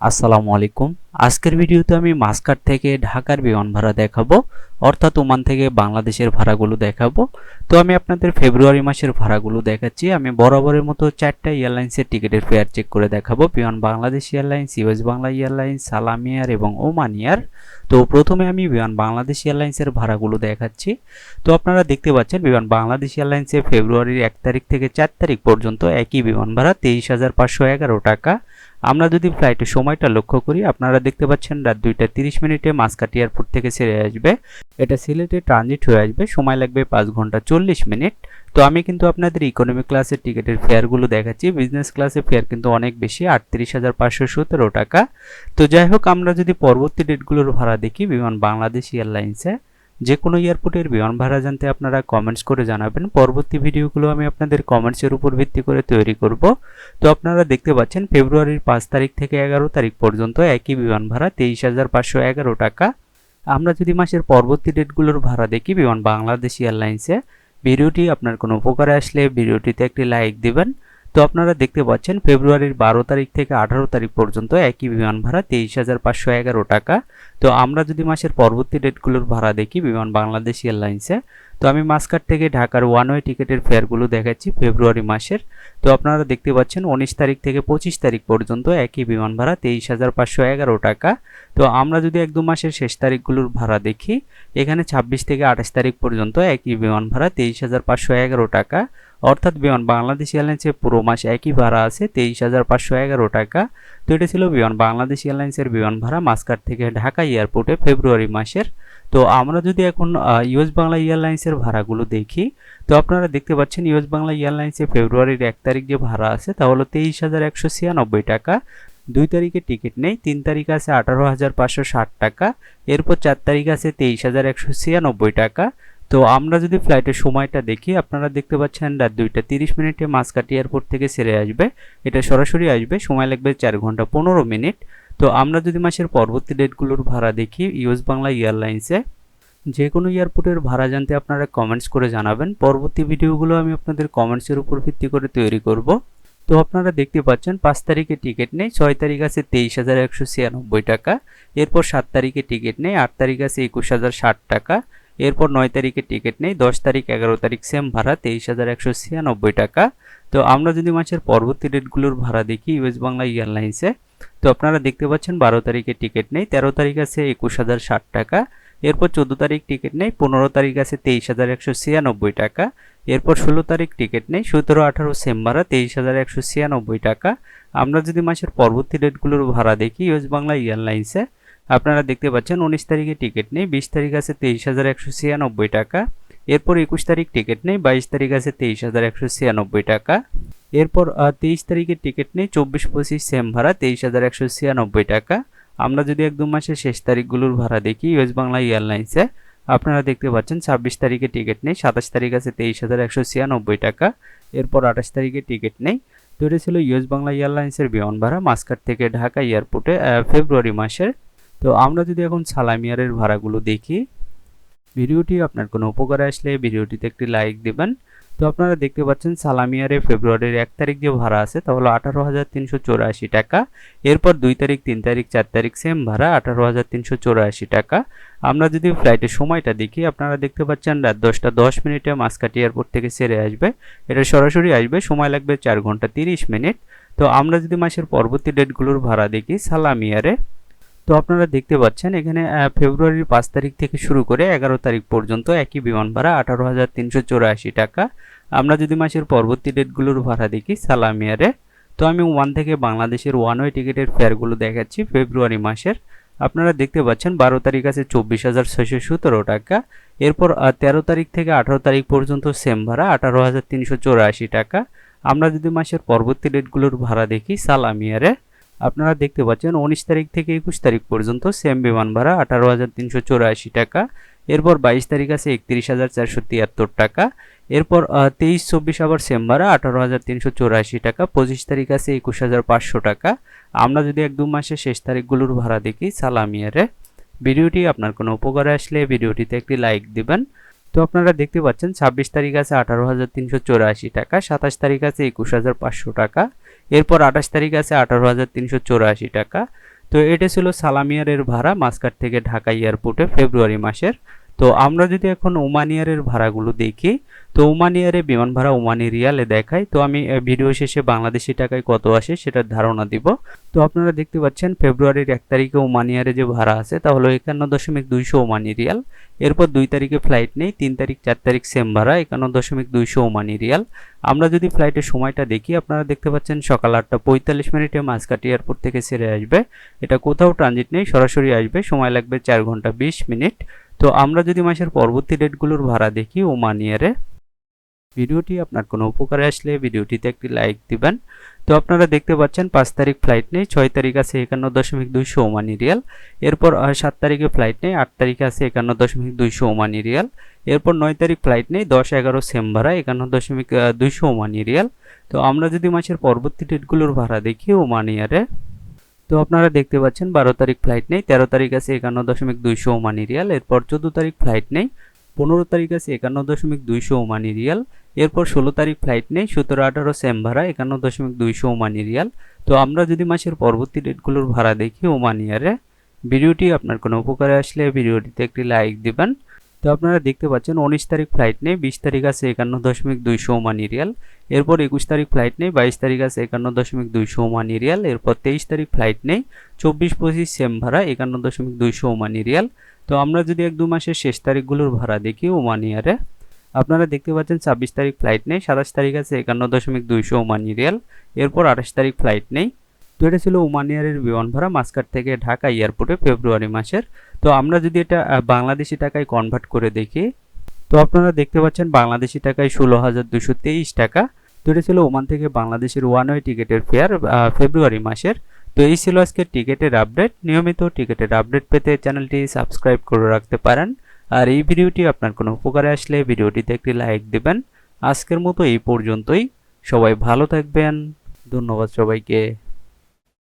আসসালামু আলাইকুম। আজকের ভিডিওতে আমি মাসকাট থেকে ঢাকার বিমান ভাড়া দেখাবো, অর্থাৎ ওমান থেকে বাংলাদেশের ভাড়াগুলো দেখাবো। তো আমি আপনাদের ফেব্রুয়ারি মাসের ভাড়াগুলো দেখাচ্ছি। আমি বরাবরের মতো চারটা এয়ারলাইন্সের টিকিটের ফেয়ার চেক করে দেখাবো। Biman Bangladesh airlines, US Bangla airlines, Salam air এবং ওমান এয়ার। তো প্রথমে আমি বিমান বাংলাদেশ এয়ারলাইন্সের ভাড়াগুলো দেখাচ্ছি। তো আপনারা দেখতে পাচ্ছেন, বিমান বাংলাদেশ এয়ারলাইন্সে ফেব্রুয়ারির এক তারিখ থেকে চার তারিখ পর্যন্ত একই বিমান ভাড়া, তেইশ হাজার পাঁচশো এগারো টাকা। আমরা যদি ফ্লাইটের সময়টা লক্ষ্য করি, আপনারা দেখতে পাচ্ছেন রাত দুইটা তিরিশ মিনিটে মাসকাটি এয়ারপোর্ট থেকে ছেড়ে আসবে। এটা সিলেটে ট্রানজিট হয়ে আসবে, সময় লাগবে পাঁচ ঘণ্টা চল্লিশ মিনিট। তো আমি কিন্তু আপনাদের ইকোনমি ক্লাসের টিকিটের ফেয়ারগুলো দেখাচ্ছি। বিজনেস ক্লাসের ফেয়ার কিন্তু অনেক বেশি, আটত্রিশ হাজার পাঁচশো সতেরো টাকা। তো যাই হোক, আমরা যদি পরবর্তী ডেটগুলোর ভাড়া দেখি, বিমান বাংলাদেশ এয়ারলাইন্সে যে কোনো এয়ারপোর্টের বিমান ভাড়া জানতে আপনারা কমেন্টস করে জানাবেন। পরবর্তী ভিডিওগুলো আমি আপনাদের কমেন্টসের উপর ভিত্তি করে তৈরি করব। তো আপনারা দেখতে পাচ্ছেন, ফেব্রুয়ারির পাঁচ তারিখ থেকে এগারো তারিখ পর্যন্ত একই বিমান ভাড়া, তেইশ হাজার পাঁচশো এগারো টাকা। আমরা যদি মাসের পরবর্তী ডেটগুলোর ভাড়া দেখি বিমান বাংলাদেশ এয়ারলাইন্সে, ভিডিওটি আপনার কোনো উপকারে আসলে ভিডিওটিতে একটি লাইক দিবেন। তো আপনারা দেখতে পাচ্ছেন, ফেব্রুয়ারির বারো তারিখ থেকে আঠারো তারিখ পর্যন্ত একই বিমান ভাড়া, তেইশ হাজার পাঁচশো এগারো টাকা। তো আমরা যদি মাসের পরবর্তী ডেটগুলোর ভাড়া দেখি বিমান বাংলাদেশ এয়ারলাইন্সে, তো আমি মাসকাট থেকে ঢাকার ওয়ান ওয়ে টিকিটের ফেয়ারগুলো দেখাচ্ছি ফেব্রুয়ারি মাসের। তো আপনারা দেখতে পাচ্ছেন উনিশ তারিখ থেকে পঁচিশ তারিখ পর্যন্ত একই বিমান ভাড়া তেইশ হাজার পাঁচশো এগারো টাকা। তো আমরা যদি এক দু মাসের শেষ তারিখগুলোর ভাড়া দেখি, এখানে ছাব্বিশ থেকে আঠাশ তারিখ পর্যন্ত একই বিমান ভাড়া তেইশ হাজার পাঁচশো এগারো টাকা। অর্থাৎ বিমান বাংলাদেশ এয়ারলাইন্সের পুরো মাস একই ভাড়া আছে তেইশ হাজার পাঁচশো এগারো টাকা। তো এটা ছিল বিমান বাংলাদেশ এয়ারলাইন্সের বিমান ভাড়া মাসকাট থেকে ঢাকা এয়ারপোর্টে ফেব্রুয়ারি মাসের। তো আমরা যদি এখন ইউএস বাংলা এয়ারলাইন্সের ভাড়াগুলো দেখি, তো আপনারা দেখতে পাচ্ছেন ইউএস বাংলা এয়ারলাইন্সে ফেব্রুয়ারির এক তারিখ যে ভাড়া আছে, তা হলো তেইশ হাজার একশো ছিয়ানব্বই টাকা। দুই তারিখে টিকিট নেই, তিন তারিখ আছে আঠারো হাজার পাঁচশো ষাট টাকা, এরপর চার তারিখ আছে তেইশ হাজার একশো ছিয়ানব্বই টাকা। তো আমরা যদি ফ্লাইটের সময়টা দেখি, আপনারা দেখতে পাচ্ছেন রাত দুইটা তিরিশ মিনিটে মাসকাটি এয়ারপোর্ট থেকে ছেড়ে আসবে। এটা সরাসরি আসবে, সময় লাগবে চার ঘণ্টা পনেরো মিনিট। তো আমরা যদি মাসের পরবর্তী ডেটগুলোর ভাড়া দেখি, ইউএস বাংলা এয়ারলাইন্সে যে কোনো এয়ারপোর্টের ভাড়া জানতে আপনারা কমেন্টস করে জানাবেন। পরবর্তী ভিডিওগুলো আমি আপনাদের কমেন্টসের উপর ভিত্তি করে তৈরি করব। তো আপনারা দেখতে পাচ্ছেন, পাঁচ তারিখে টিকিট নেই, ছয় তারিখ আছে তেইশ হাজার একশো ছিয়ানব্বই টাকা, এরপর সাত তারিখে টিকিট নেই, আট তারিখ আছে একুশ হাজার ষাট টাকা, এরপর নয় তারিখে টিকিট নেই, দশ তারিখ এগারো তারিখ সেম ভাড়া, তেইশ হাজার একশো ছিয়ানব্বই টাকা। তো আমরা যদি মাসের পরবর্তী ডেটগুলোর ভাড়া দেখি, ইউএস বাংলা এয়ারলাইন্সে তো আপনারা দেখতে পাচ্ছেন বারো তারিখে টিকিট নেই, তেরো তারিখ আছে একুশ হাজার ষাট টাকা, এরপর চোদ্দ তারিখ টিকিট নেই, পনেরো তারিখ আছে তেইশ হাজার একশো ছিয়ানব্বই টাকা, এরপর ষোলো তারিখ টিকিট নেই, সতেরো আঠারো সেম ভাড়া তেইশ হাজার একশো ছিয়ানব্বই টাকা। আমরা যদি মাসের পরবর্তী ডেটগুলোর ভাড়া দেখি, ইউএস বাংলা এয়ারলাইন্সে, আপনারা দেখতে পাচ্ছেন উনিশ তারিখে টিকিট নেই, বিশ তারিখ আছে তেইশ হাজার একশো ছিয়ানব্বই টাকা, এরপর একুশ তারিখ টিকিট নেই, বাইশ তারিখ আছে তেইশ হাজার একশো ছিয়ানব্বই টাকা। এরপর তেইশ তারিখের টিকিট নেই, চব্বিশ, পঁচিশ সেম ভাড়া, তেইশ হাজার একশো ছিয়ানব্বই টাকা। আমরা যদি এক, দু মাসের শেষ তারিখগুলোর ভাড়া দেখি ইউএস বাংলা এয়ারলাইন্সে আপনারা দেখতে পাচ্ছেন ছাব্বিশ তারিখে টিকিট নেই, সাতাশ তারিখ আছে তেইশ হাজার একশো ছিয়ানব্বই টাকা, এরপর আঠাশ তারিখে টিকিট নেই। তো এটা ছিল ইউএস বাংলা এয়ারলাইন্সের বিমান ভাড়া, মাসকাট থেকে ঢাকা এয়ারপোর্টে ফেব্রুয়ারি মাসের। তো আমরা যদি এখন সালামিয়ারের ভাড়াগুলো দেখি, ভিডিওটি আপনার কোনো উপকারে আসলে ভিডিওটিতে একটি লাইক দেবেন তো আপনারা দেখতে পাচ্ছেন সালামিয়ারে ফেব্রুয়ারির এক তারিখ যে ভাড়া আছে তা হলো আঠারো হাজার তিনশো চৌরাশি টাকা। এরপর দুই তারিখ, তিন তারিখ, চার তারিখ সেম ভাড়া আঠারো হাজার তিনশো চৌরাশি টাকা। আমরা যদি ফ্লাইটের সময়টা দেখি, আপনারা দেখতে পাচ্ছেন রাত দশটা দশ মিনিটে মাসকাটি এয়ারপোর্ট থেকে সেরে আসবে। এটা সরাসরি আসবে, সময় লাগবে চার ঘণ্টা তিরিশ মিনিট। তো আমরা যদি মাসের পরবর্তী ডেটগুলোর ভাড়া দেখি সালামিয়ারে তো আপনারা দেখতে পাচ্ছেন, এখানে ফেব্রুয়ারির পাঁচ তারিখ থেকে শুরু করে এগারো তারিখ পর্যন্ত একই বিমান ভাড়া আঠারো হাজার তিনশো চৌরাশি টাকা। আমরা যদি মাসের পরবর্তী ডেটগুলোর ভাড়া দেখি সালামিয়ারে তো আমি ওয়ান থেকে বাংলাদেশের ওয়ান ওয়ে টিকিটের ফেয়ারগুলো দেখাচ্ছি ফেব্রুয়ারি মাসের। আপনারা দেখতে পাচ্ছেন, বারো তারিখ আছে চব্বিশ হাজার ছয়শো সতেরো টাকা। এরপর তেরো তারিখ থেকে আঠারো তারিখ পর্যন্ত সেম ভাড়া, আঠারো হাজার তিনশো চৌরাশি টাকা। আমরা যদি মাসের পরবর্তী ডেটগুলোর ভাড়া দেখি সালামিয়ারে আপনারা দেখতে পাচ্ছেন উনিশ তারিখ থেকে একুশ তারিখ পর্যন্ত সেম বিমান ভাড়া আঠারো হাজার তিনশো চৌরাশি টাকা। এরপর বাইশ তারিখ আছে একত্রিশ হাজার চারশো তিয়াত্তর টাকা। এরপর তেইশ চব্বিশ আবার সেম ভাড়া আঠারো হাজার তিনশো চৌরাশি টাকা, পঁচিশ তারিখ আছে একুশ হাজার পাঁচশো টাকা। আমরা যদি এক দু মাসের শেষ তারিখগুলোর ভাড়া দেখি সালামিয়ারে ভিডিওটি আপনার কোনো উপকারে আসলে ভিডিওটিতে একটি লাইক দিবেন। তো আপনারা দেখতে পাচ্ছেন ছাব্বিশ তারিখ আছে আঠারো হাজার তিনশো চৌরাশি টাকা, সাতাশ তারিখ আছে একুশ হাজার পাঁচশো টাকা। এরপর আঠাশ তারিখ আছে আঠারো হাজার তিনশো চৌরাশি টাকা। তো এটা ছিল সালামিয়ারের ভাড়া মাসকাট থেকে ঢাকা এয়ারপোর্টে ফেব্রুয়ারি মাসের তো আমরা যদি এখন ওমান ওমানিয়ারের ভাড়াগুলো দেখি, তো ওমান ওমানিয়ারে বিমান ভাড়া ওমানি রিয়ালে দেখায়, তো আমি ভিডিও শেষে বাংলাদেশি টাকায় কত আসে সেটার ধারণা দিব। তো আপনারা দেখতে পাচ্ছেন ফেব্রুয়ারির এক তারিখে ওমান ওমানিয়ারে যে ভাড়া আছে, তা হলো একান্ন দশমিক দুইশো ওমানি রিয়াল এরপর দুই তারিখে ফ্লাইট নেই, তিন তারিখ, চার তারিখ সেম ভাড়া, একান্ন দশমিক দুইশো ওমানি রিয়াল আমরা যদি ফ্লাইটের সময়টা দেখি, আপনারা দেখতে পাচ্ছেন সকাল আটটা পঁয়তাল্লিশ মিনিটে মাঝকাটি এয়ারপোর্ট থেকে ছেড়ে আসবে। এটা কোথাও ট্রানজিট নেই, সরাসরি আসবে, সময় লাগবে চার ঘণ্টা বিশ মিনিট। তো আমরা যদি মাসের পরবর্তী ডেটগুলোর ভাড়া দেখি ওমান ইয়ারে ভিডিওটি আপনার কোনো উপকারে আসলে ভিডিওটিতে একটি লাইক দিবেন। তো আপনারা দেখতে পাচ্ছেন পাঁচ তারিখ ফ্লাইট নেই, ছয় তারিখ আছে একান্ন দশমিক দুইশো ওমানি রিয়াল এরপর সাত তারিখে ফ্লাইট নেই, আট তারিখে আছে একান্ন দশমিক দুইশো ওমানি রিয়াল এরপর নয় তারিখ ফ্লাইট নেই, দশ এগারো সেম ভাড়া একান্ন দশমিক দুইশো ওমানি রিয়াল তো আমরা যদি মাসের পরবর্তী ডেটগুলোর ভাড়া দেখি ওমান ইয়ারে তো আপনারা দেখতে পাচ্ছেন বারো তারিখ ফ্লাইট নেই, তেরো তারিখ আছে একান্ন দশমিক দুইশো ওমানি রিয়াল এরপর চোদ্দ তারিখ ফ্লাইট নেই, পনেরো তারিখ আছে একান্ন দশমিক দুইশো ওমানি রিয়াল এরপর ষোলো তারিখ ফ্লাইট নেই, সতেরো আঠারো সেম ভাড়া একান্ন দশমিক দুইশো ওমানি রিয়াল তো আমরা যদি মাসের পরবর্তী ডেটগুলোর ভাড়া দেখি ওমান ইয়ারে ভিডিওটি আপনার কোনো উপকারে আসলে ভিডিওটিতে একটি লাইক দিবেন। তো আপনারা দেখতে পাচ্ছেন উনিশ তারিখ ফ্লাইট নেই, বিশ তারিখ আছে একান্ন দশমিক দুইশো ওমানি রিয়াল, এরপর একুশ তারিখ ফ্লাইট নেই, বাইশ তারিখ আছে একান্ন দশমিক দুইশো ওমানি রিয়াল, এরপর তেইশ তারিখ ফ্লাইট নেই, চব্বিশ পঁচিশ সেম ভাড়া, একান্ন দশমিক দুইশো ওমানি রিয়াল। তো আমরা যদি এক দু মাসের শেষ তারিখগুলোর ভাড়া দেখি ওমান ইয়ারে, আপনারা দেখতে পাচ্ছেন ছাব্বিশ তারিখ ফ্লাইট নেই, সাতাশ তারিখ আছে একান্ন দশমিক দুইশো ওমানি রিয়াল, এরপর আঠাশ তারিখ ফ্লাইট নেই তো এটা ছিল ওমান এয়ারের বিমান ভাড়া মাসকাট থেকে ঢাকা এয়ারপোর্টে ফেব্রুয়ারি মাসের। তো আমরা যদি এটা বাংলাদেশি টাকায় কনভার্ট করে দেখি, তো আপনারা দেখতে পাচ্ছেন বাংলাদেশি টাকায় ষোলো হাজার দুশো তেইশ টাকা। তো এটা ছিল ওমান থেকে বাংলাদেশের ওয়ান ওয়ে টিকিটের ফেয়ার ফেব্রুয়ারি মাসের। তো এই ছিল আজকের টিকিটের আপডেট নিয়মিত টিকিটের আপডেট পেতে চ্যানেলটি সাবস্ক্রাইব করে রাখতে পারেন। আর এই ভিডিওটি আপনার কোনো উপকারে আসলে ভিডিওটিতে একটি লাইক দেবেন। আজকের মতো এই পর্যন্তই। সবাই ভালো থাকবেন। ধন্যবাদ সবাইকে।